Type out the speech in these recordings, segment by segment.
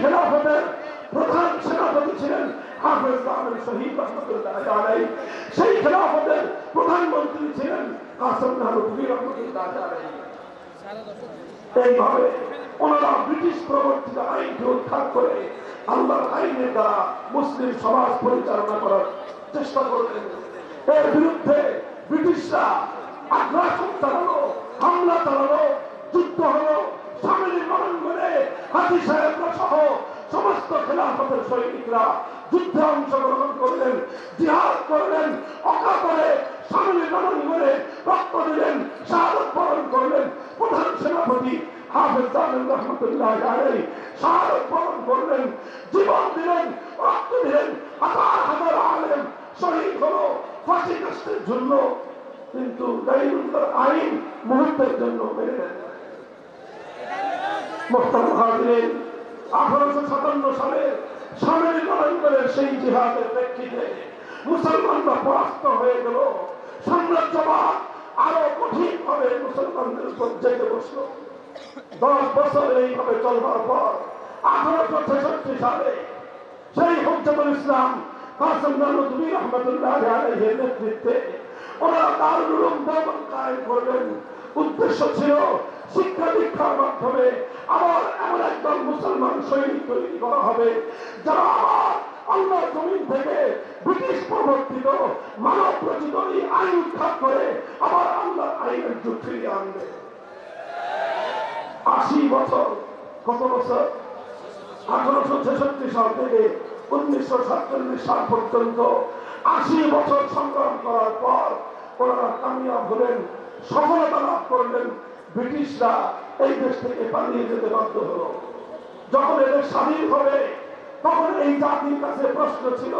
খেলাফতের প্রধান সেনাপতি ছিলেন সেই খেলাফতের প্রধানমন্ত্রী ছিলেন কাসম এইভাবে ওনারা ব্রিটিশ প্রবর্তিত আইনকে উদ্ধার করে আল্লাহর আইনের দ্বারা মুসলিম সমাজ পরিচালনা করার চেষ্টা করলেন। এর বিরুদ্ধে ব্রিটিশরা আগ্রাসন চালানো হামলা চালানো যুদ্ধ হলো সামিলি রণাঙ্গনে হাজি সাহেবরা সহ সমস্ত খেলাফতের সৈনিকরা যুদ্ধে অংশগ্রহণ করলেন, জিহাদ করলেন, অকাতরে সামিলি রণাঙ্গনে রক্ত দিলেন, শাহাদত বরণ করলেন। প্রধান সেনাপতি হাফেজ জামিল রহমতুল্লাহ আলাই শাহাদত বরণ করলেন, জীবন দিলেন, রক্ত দিলেন, হাজার হাজার আলেম শহীদ হলো ফাঁসি জন্য। কিন্তু গাইরুল্লাহ আইন মুহূর্তের জন্য মেনে নেন মোহতার হাজিরেন আঠারোশো সাতান্ন সালে সেই জিহাদের প্রেক্ষিতে মুসলমানরা পরাস্ত হয়ে গেল। সাম্রাজ্যবাদ আরও কঠিন ভাবে মুসলমানদের দশ বছর এইভাবে চলবার পর আঠারোশো ছেষট্টি সালে সেই হজ্জাতুল ইসলাম কাসম নানুদ্দিন রহমতুল্লাহ আলাইহির নেতৃত্বে করলেন। উদ্দেশ্য ছিল শিক্ষা দীক্ষার মাধ্যমে আবার এমন একদল মুসলমান সৈনিক তৈরি করা হবে যারা আবার আল্লাহ জমিন থেকে ব্রিটিশ প্রবর্তিত মানব রচিত এই আইন উৎখাত করে আবার আল্লাহ আইনের যুগ ফিরিয়ে আনবে। আশি বছর, কত বছর? আঠারোশো ছেষট্টি সাল থেকে উনিশশো সাতচল্লিশ সাল পর্যন্ত আশি বছর সংগ্রাম করার পর ওনারা কামিয়াব হলেন সফলতা লাভ করলেন ব্রিটিশরা এই দেশ থেকে পালিয়ে যেতে বাধ্য হলো। যখন এদের স্বাধীন হবে, তখন এই জাতির কাছে প্রশ্ন ছিল,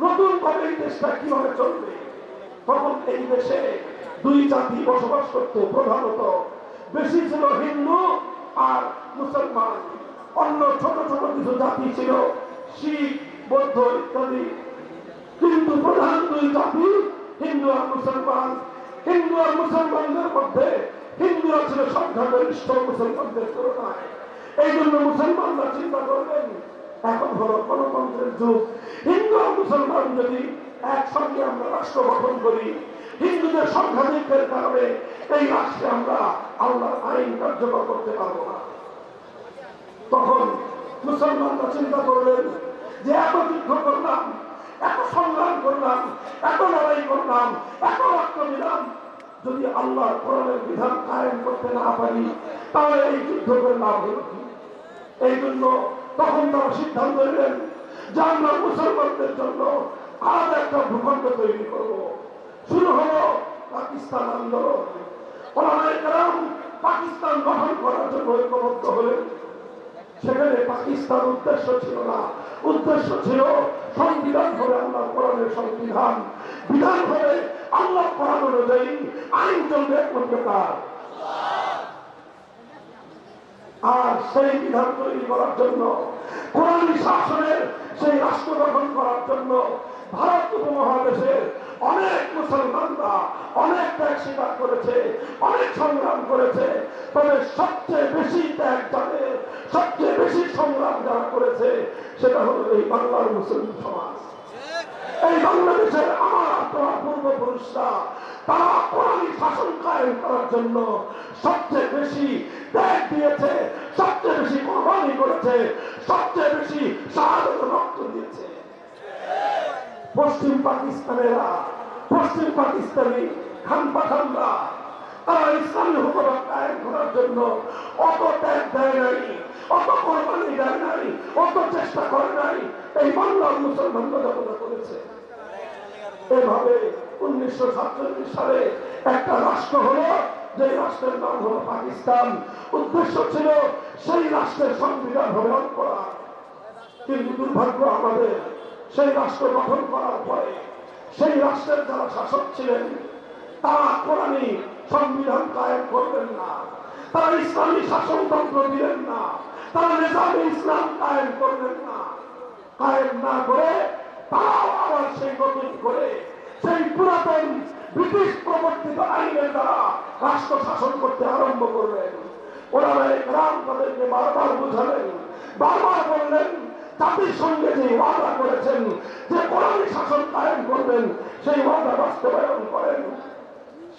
নতুন ভাবে এই দেশটা কীভাবে চলবে? তখন এই দেশে দুই জাতি বসবাস করতো প্রধানত। বেশি ছিল হিন্দু আর মুসলমান। অন্য ছোট ছোট কিছু জাতি ছিল শিখ, বৌদ্ধ ইত্যাদি। কিন্তু প্রধান দুই জাতি হিন্দু আর মুসলমান। হিন্দু আর মুসলমানদের মধ্যে হিন্দুরা ছিল সংখ্যাগরিষ্ঠ মুসলমানদের তুলনায়। এই জন্য মুসলমানরা চিন্তা করবেন, এখন হলো গণতন্ত্রের যুগ। হিন্দু আর মুসলমান যদি একসঙ্গে আমরা রাষ্ট্র গঠন করি, হিন্দুদের সংখ্যাধিকের কারণে এই রাষ্ট্রে আমরা আল্লাহর আইন কার্যকর করতে পারব না। তখন মুসলমানরা চিন্তা করলেন যে এত যুদ্ধ করলাম, এত সংগ্রাম করলাম, এত লড়াই করলাম, এত রক্ত দিলাম যদি আল্লাহ কোরআনের বিধান কায়েম করতে না পারি, তাহলে এই যুদ্ধ করে লাভ হলো কি? এই জন্য তখন তারা সিদ্ধান্ত নিলেন যে আমরা মুসলমানদের জন্য আজ একটা ভূখণ্ড তৈরি করব। শুরু হলো পাকিস্তান আন্দোলন। পাকিস্তান গঠন করার জন্য ঐক্যবদ্ধ হলেন। সেখানে পাকিস্তান উদ্দেশ্য ছিল না। উদ্দেশ্য ছিল সংবিধান হবে আল্লাহ কোরআনের সংবিধান। বিধান হবে আল্লাহ কোরআন অনুযায়ী আইন চলবে একমাত্র তার আর সেই বিধান তৈরি করার জন্য, কোরআন শাসনের সেই রাষ্ট্র গঠন করার জন্য ভারত উপমহাদেশের অনেক মুসলমানরা অনেক ত্যাগ স্বীকার করেছে, অনেক সংগ্রাম করেছে। তবে সবচেয়ে বেশি ত্যাগ যাদের সবচেয়ে বেশি সংগ্রাম যারা করেছে, সেটা হলো এই বাংলার মুসলিম সমাজ। এই বাংলাদেশের আমার তোমার পূর্বপুরুষরা, তারা কোরআনী শাসন কায়েম করার জন্য সবচেয়ে বেশি ত্যাগ দিয়েছে, সবচেয়ে বেশি কোরবানি করেছে, সবচেয়ে বেশি রক্ত দিয়েছে। পশ্চিম পাকিস্তানেরা, পশ্চিম পাকিস্তানি খান পাঠানরা করার জন্য অত ত্যাগ দেয় নাই, অত কোরবানি দেয় নাই, অত চেষ্টা করে নাই। এই বাংলার মুসলমানরা যতটা করেছে, এভাবে উনিশশো সাতচল্লিশ সালে একটা রাষ্ট্র হলো যে রাষ্ট্রের নাম হলো পাকিস্তান। উদ্দেশ্য ছিল সেই রাষ্ট্রের সংবিধান হরণ করা। কিন্তু দুর্ভাগ্য আমাদের, সেই রাষ্ট্র গঠন করার পরে সেই রাষ্ট্রের যারা শাসক ছিলেন, তারা কোরআনী সংবিধান কায়েম করবেন না। তারা ইসলামী শাসনতন্ত্র দিলেন না। তারা নিজামে ইসলাম কায়েম করলেন না। কায়েম না করে তারাও সেই নতুন করে সেই পুরাতন ব্রিটিশ প্রবর্তিত আইনের দ্বারা রাষ্ট্র শাসন করতে আরম্ভ করলেন ওনারা গ্রাম তাদেরকে বারবার বুঝালেন, বারবার বলে বললেন সঙ্গে যে ওয়াদা করেছেন, যে কোরআন শাসন কায়েম করবেন, সেই ওয়াদা বাস্তবায়ন করেন।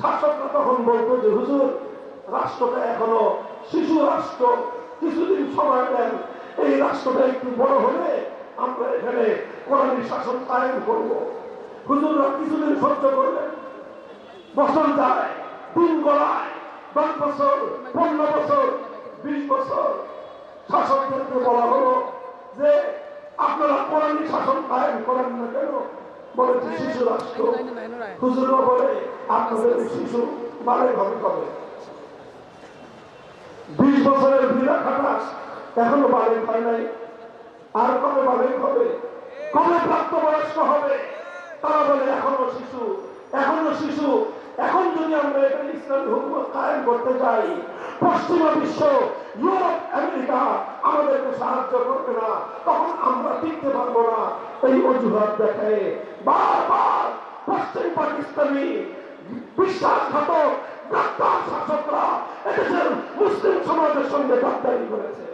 শাসকরা তখন বলতো যে, হুজুর, রাষ্ট্রটা এখনও শিশু রাষ্ট্র। কিছুদিন সময় দেন এই রাষ্ট্রটা একটু বড় হলে আমরা এখানে কোরআনী শাসন কায়েম করব। হুজুররা কিছুদিন সহ্য করলেন। বছর যায়, দিন গড়ায় দশ বছর, পনেরো বছর, বিশ বছর। শাসকদেরকে বলা হলো যে, আপনারা কোরআনী শাসন কায়েম করেন না কেন? বলেছে শিশু রাষ্ট্র হুজুররা বলে আপনাদের শিশু বারে হবে কবে? বিশ বছরের বিনা খাটাস এখনও বারে হয় নাই। আর কবে বারে হবে? কবে প্রাপ্তবয়স্ক হবে? তারা বলে এখনও শিশু এখনও শিশু। এখন যদি আমরা এখানে ইসলামী হুকুমত কায়েম করতে যাই পশ্চিমা বিশ্ব ইউরোপ আমেরিকা আমাদেরকে সাহায্য করবে না, তখন আমরা টিকতে পারব না। এই অজুহাত দেখায় বারবার পশ্চিম পাকিস্তানি বিশ্বাসঘাতক গাদ্দার শাসকরা এদেশের মুসলিম সমাজের সঙ্গে গাদ্দারি করেছে।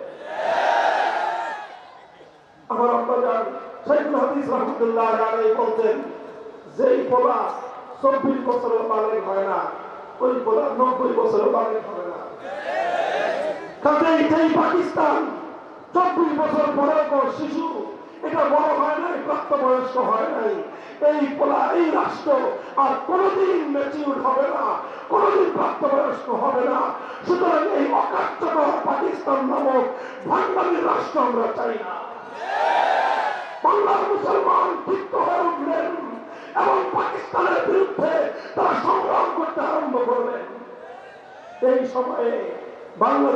আমার আব্বাজান শাইখুল হাদিস রহমতুল্লাহ আলাই বলতেন, যেই পোলা চব্বিশ বছরের বালের হয় না, ওই পোলা নব্বই বছরের বালের হবে না। কাজেই যেই পাকিস্তান চব্বিশ বছর কোনো শিশু, এটা বড় হয় নাই, প্রাপ্তবয়স্ক হয় নাই। এই পোলা, এই রাষ্ট্র আর কোনোদিন ম্যাচিউর হবে না, কোনোদিন প্রাপ্তবয়স্ক হবে না। সুতরাং এই অকার্যকর পাকিস্তান নামক ভান্ডারের রাষ্ট্র আমরা চাই না। বাংলার মুসলমান ক্ষিপ্ত হয়ে উঠলেন এবং পাকিস্তানের বিরুদ্ধে তারা সংগ্রাম করতে আরম্ভ করলেন। এই সময়ে বাংলাদেশ